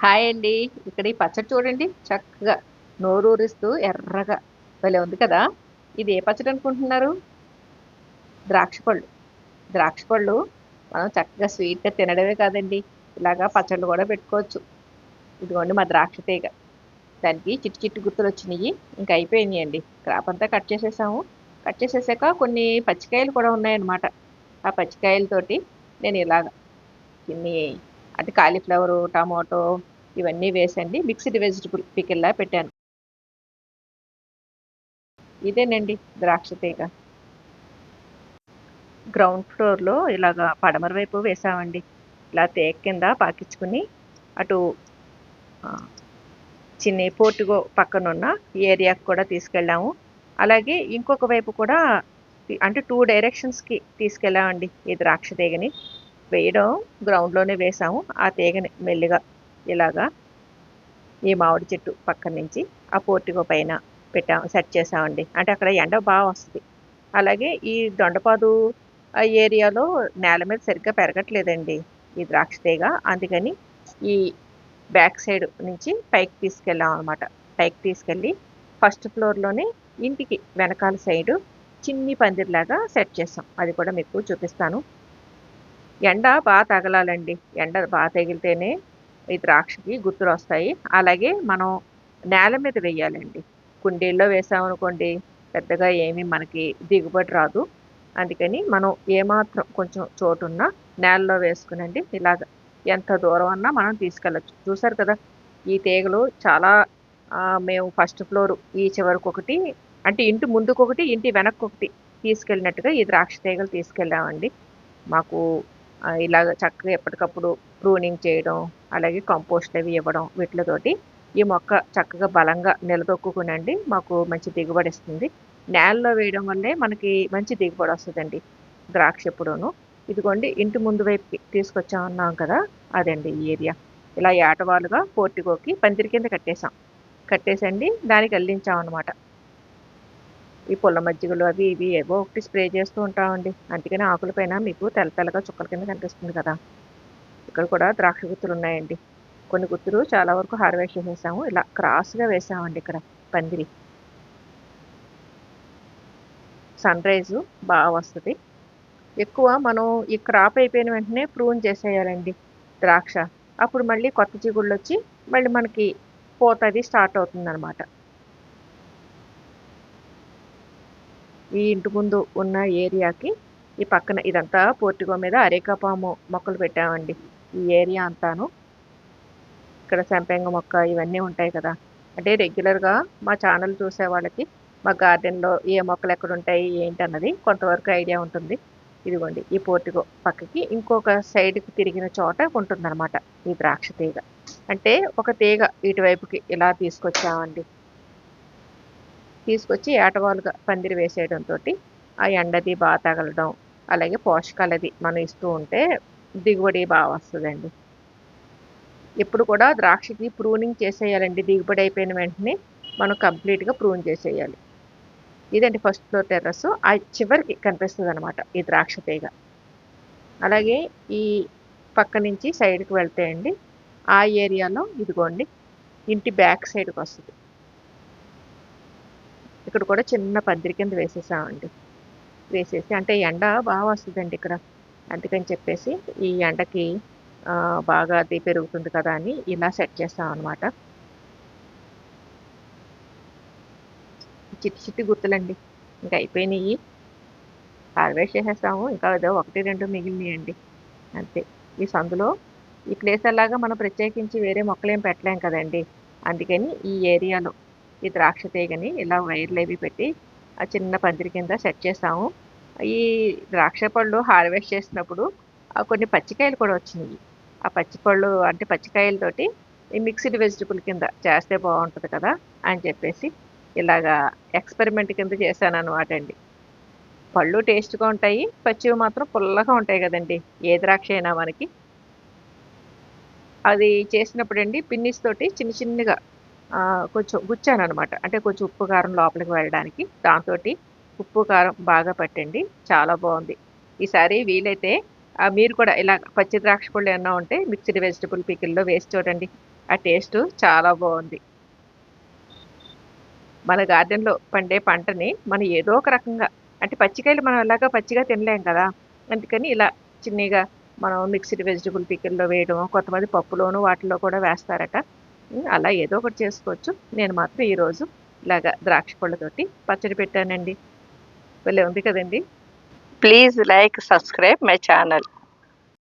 Hi అండి. ఇక్కడ ఈ పచ్చడి చూడండి. చక్కగా నోరూరిస్తూ ఎర్రగా భలే ఉంది కదా. ఇది ఏ పచ్చడి అనుకుంటున్నారు? ద్రాక్ష పళ్ళు. ద్రాక్ష పళ్ళు మనం చక్కగా స్వీట్గా తినడమే కాదండి. ఇలాగా పచ్చళ్ళు కూడా పెట్టుకోవచ్చు. ఇదిగోండి మా ద్రాక్ష తీగ. దానికి చిట్టి చిట్టి గుర్తులు వచ్చినాయి. ఇంకా అయిపోయింది అండి. క్రాప్ అంతా కట్ చేసేసాము. కట్ చేసేసాక కొన్ని పచ్చికాయలు కూడా ఉన్నాయన్నమాట. ఆ పచ్చికాయలతోటి నేను ఇలాగ చిన్ని అంటే కాలీఫ్లవరు టమాటో ఇవన్నీ వేసండి. మిక్స్డ్ వెజిటబుల్ పికిల్లా పెట్టాను. ఇదేనండి ద్రాక్ష తీగ. గ్రౌండ్ ఫ్లోర్లో ఇలాగ పడమర వైపు వేసామండి. ఇలా తేగ కింద పాకించుకుని అటు చిన్న పోర్టుగో పక్కనున్న ఏరియాకి కూడా తీసుకెళ్ళాము. అలాగే ఇంకొక వైపు కూడా అంటే టూ డైరెక్షన్స్కి తీసుకెళ్ళామండి ఈ ద్రాక్ష తీగని. వేయడం గ్రౌండ్లోనే వేసాము. ఆ తీగని మెల్లిగా ఇలాగా ఈ మామిడి చెట్టు పక్క నుంచి ఆ పోర్టిగో పైన పెట్టాము సెట్ చేసామండి. అంటే అక్కడ ఎండ బాగా వస్తుంది. అలాగే ఈ దొండపాదు ఆ ఏరియాలో నేల మీద సరిగ్గా పెరగట్లేదండి ఈ ద్రాక్ష తీగ. అందుకని ఈ బ్యాక్ సైడ్ నుంచి పైకి తీసుకెళ్ళాం అనమాట పైకి తీసుకెళ్ళి ఫస్ట్ ఫ్లోర్లోనే ఇంటికి వెనకాల సైడు చిన్ని పందిరిలాగా సెట్ చేసాం. అది కూడా మీకు చూపిస్తాను. ఎండ బాగా తగలాలండి. ఎండ బాగా తగిలితేనే ఈ ద్రాక్షకి గుర్తులు వస్తాయి అలాగే మనం నేల మీద వేయాలండి. కుండీల్లో వేసామనుకోండి పెద్దగా ఏమీ మనకి దిగుబడి రాదు. అందుకని మనం ఏమాత్రం కొంచెం చోటున్నా నేలలో వేసుకునండి. ఇలాగ ఎంత దూరం అన్నా మనం తీసుకెళ్ళచ్చు. చూసారు కదా ఈ తీగలు చాలా మేము ఫస్ట్ ఫ్లోర్ ఈ చివరికి ఒకటి అంటే ఇంటి ముందుకు ఒకటి ఇంటి వెనక్కి ఒకటి తీసుకెళ్ళినట్టుగా ఈ ద్రాక్ష తీగలు తీసుకెళ్ళామండి. మాకు ఇలాగ చక్కగా ఎప్పటికప్పుడు ప్రూనింగ్ చేయడం అలాగే కంపోస్ట్ అవి ఇవ్వడం వీటితోటి ఈ మొక్క చక్కగా బలంగా నిలదొక్కుకునండి. మాకు మంచి దిగుబడి ఇస్తుంది. నేలలో వేయడం వల్లే మనకి మంచి దిగుబడి వస్తుందండి. ద్రాక్ష ఎప్పుడూను. ఇదిగోండి ఇంటి ముందు వైపుకి తీసుకొచ్చామన్నాం కదా అదండి ఈ ఏరియా. ఇలా ఏటవాలుగా పోర్టికోకి పందిరి కింద కట్టేసాం కట్టేసండి దానికి అల్లించాం అనమాట ఈ పుల్ల మజ్జిగలు అవి ఇవి ఏవో ఒకటి స్ప్రే చేస్తూ ఉంటామండి. అందుకని ఆకుల పైన మీకు తెల్ల తెల్లగా చుక్కల కింద కనిపిస్తుంది కదా. ఇక్కడ కూడా ద్రాక్ష గుత్తులు ఉన్నాయండి. కొన్ని గుత్తులు చాలా వరకు హార్వెస్ట్ చేసేసాము. ఇలా క్రాస్గా వేసామండి ఇక్కడ పందిరి. సన్ రైజు బాగా వస్తుంది. ఎక్కువ మనం ఈ క్రాప్ అయిపోయిన వెంటనే ప్రూన్ చేసేయాలండి ద్రాక్ష. అప్పుడు మళ్ళీ కొత్త చిగుళ్ళు వచ్చి మళ్ళీ మనకి పోతది స్టార్ట్ అవుతుంది ఈ ఇంటి ముందు ఉన్న ఏరియాకి ఈ పక్కన ఇదంతా పోర్టిగో మీద అరేకాపాము మొక్కలు పెట్టామండి. ఈ ఏరియా అంతాను. ఇక్కడ సంపెంగ మొక్క ఇవన్నీ ఉంటాయి కదా. అంటే రెగ్యులర్గా మా ఛానల్ చూసే వాళ్ళకి మా గార్డెన్లో ఏ మొక్కలు ఎక్కడ ఉంటాయి ఏంటి అన్నది కొంతవరకు ఐడియా ఉంటుంది. ఇదిగోండి ఈ పోర్టిగో పక్కకి ఇంకొక సైడ్కి తిరిగిన చోట ఉంటుందన్నమాట ఈ ద్రాక్ష తీగ. అంటే ఒక తీగ ఇటువైపుకి ఇలా తీసుకొచ్చామండి. తీసుకొచ్చి ఏటవాలుగా పందిరి వేసేయడంతో ఆ ఎండది బాగా తగలడం అలాగే పోషకాలది మనం ఇస్తూ ఉంటే దిగుబడి బాగా వస్తుందండి. ఎప్పుడు కూడా ద్రాక్షకి ప్రూనింగ్ చేసేయాలండి. దిగుబడి అయిపోయిన వెంటనే మనం కంప్లీట్గా ప్రూన్ చేసేయాలి. ఇదండి ఫస్ట్ ఫ్లోర్ టెర్రస్ ఆ చివరికి కనిపిస్తుంది అనమాట ఈ ద్రాక్ష తీగ. అలాగే ఈ పక్క నుంచి సైడ్కి వెళ్తాయండి ఆ ఏరియాలో ఇదిగోండి ఇంటి బ్యాక్ సైడ్కి వస్తుంది. ఇక్కడ కూడా చిన్న పందిరి కింద వేసేసామండి. వేసేసి అంటే ఎండ బాగా వస్తుందండి ఇక్కడ. అందుకని చెప్పేసి ఈ ఎండకి బాగా అది పెరుగుతుంది కదా అని ఇలా సెట్ చేస్తాం అనమాట చిట్టి చిట్టి గుర్తులండి ఇంకా అయిపోయినాయి. హార్వెస్ట్ చేసేస్తాము. ఇంకా ఏదో ఒకటి రెండు మిగిలినాయండి. అంతే. ఈ సందులో ఈ ప్లేస్ అలాగా మనం ప్రత్యేకించి వేరే మొక్కలు ఏం పెట్టలేం కదండి. అందుకని ఈ ఏరియాలో ఈ ద్రాక్ష తీగని ఇలా వైర్లు అవి పెట్టి ఆ చిన్న పందిరి కింద సెట్ చేసాము. ఈ ద్రాక్ష పళ్ళు హార్వెస్ట్ చేసినప్పుడు ఆ కొన్ని పచ్చికాయలు కూడా వచ్చినాయి. ఆ పచ్చిపళ్ళు అంటే పచ్చికాయలతోటి ఈ మిక్స్డ్ వెజిటబుల్ కింద చేస్తే బాగుంటుంది కదా అని చెప్పేసి ఇలాగా ఎక్స్పెరిమెంట్ కింద చేశాను అనమాట అండి. పళ్ళు టేస్ట్గా ఉంటాయి పచ్చివి మాత్రం పుల్లగా ఉంటాయి కదండి ఏ ద్రాక్ష అయినా మనకి. అది చేసినప్పుడు అండి పిన్నిస్ తోటి చిన్న చిన్నగా కొంచెం గుచ్చాను అనమాట అంటే కొంచెం ఉప్పు కారం లోపలికి వెళ్ళడానికి. దాంతో ఉప్పు కారం బాగా పట్టండి. చాలా బాగుంది. ఈసారి వీలైతే మీరు కూడా ఇలా పచ్చి ద్రాక్ష పళ్ళు ఏమన్నా ఉంటే మిక్స్డ్ వెజిటబుల్ పికిల్లో వేసి చూడండి. ఆ టేస్ట్ చాలా బాగుంది. మన గార్డెన్లో పండే పంటని మనం ఏదో ఒక రకంగా అంటే పచ్చికాయలు మనం ఎలాగా పచ్చిగా తినలేం కదా. అందుకని ఇలా చిన్నగా మనం మిక్స్డ్ వెజిటబుల్ పికిల్లో వేయడం కొంతమంది పప్పులోను వాటిలో కూడా వేస్తారట. అలా ఏదో ఒకటి చేసుకోవచ్చు. నేను మాత్రం ఈరోజు ఇలాగా ద్రాక్ష పళ్ళతోటి పచ్చడి పెట్టానండి. వెళ్ళే ఉంది కదండి. Please like subscribe my channel